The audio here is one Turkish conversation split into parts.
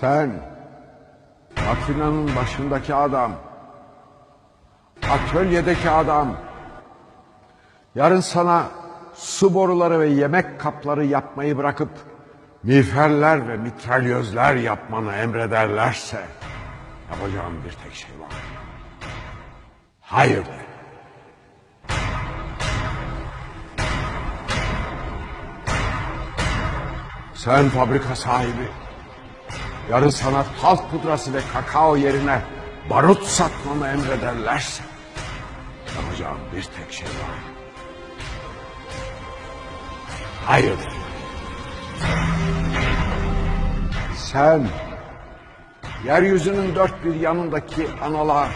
Sen makinenin başındaki adam, atölyedeki adam, yarın sana su boruları ve yemek kapları yapmayı bırakıp miğferler ve mitralyözler yapmanı emrederlerse yapacağım bir tek şey var. Hayır. Sen fabrika sahibi. Yarın sana talk pudrası ve kakao yerine barut satmanı emrederlerse yapacağım bir tek şey var. Hayır. Sen yeryüzünün dört bir yanındaki analar,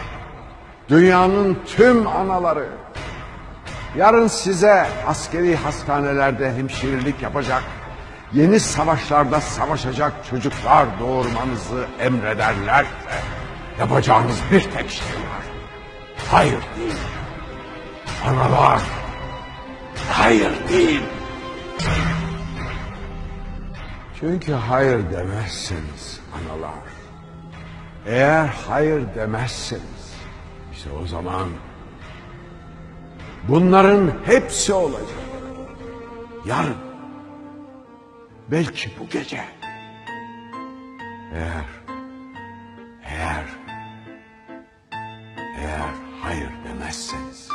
dünyanın tüm anaları, yarın size askeri hastanelerde hemşirelik yapacak, yeni savaşlarda savaşacak çocuklar doğurmanızı emrederlerse yapacağınız bir tek şey var. Hayır değil. Analar, hayır değil. Çünkü hayır demezseniz analar, eğer hayır demezseniz işte o zaman bunların hepsi olacak. Yarın, Belki bu gece. Eğer, eğer, eğer hayır demezseniz...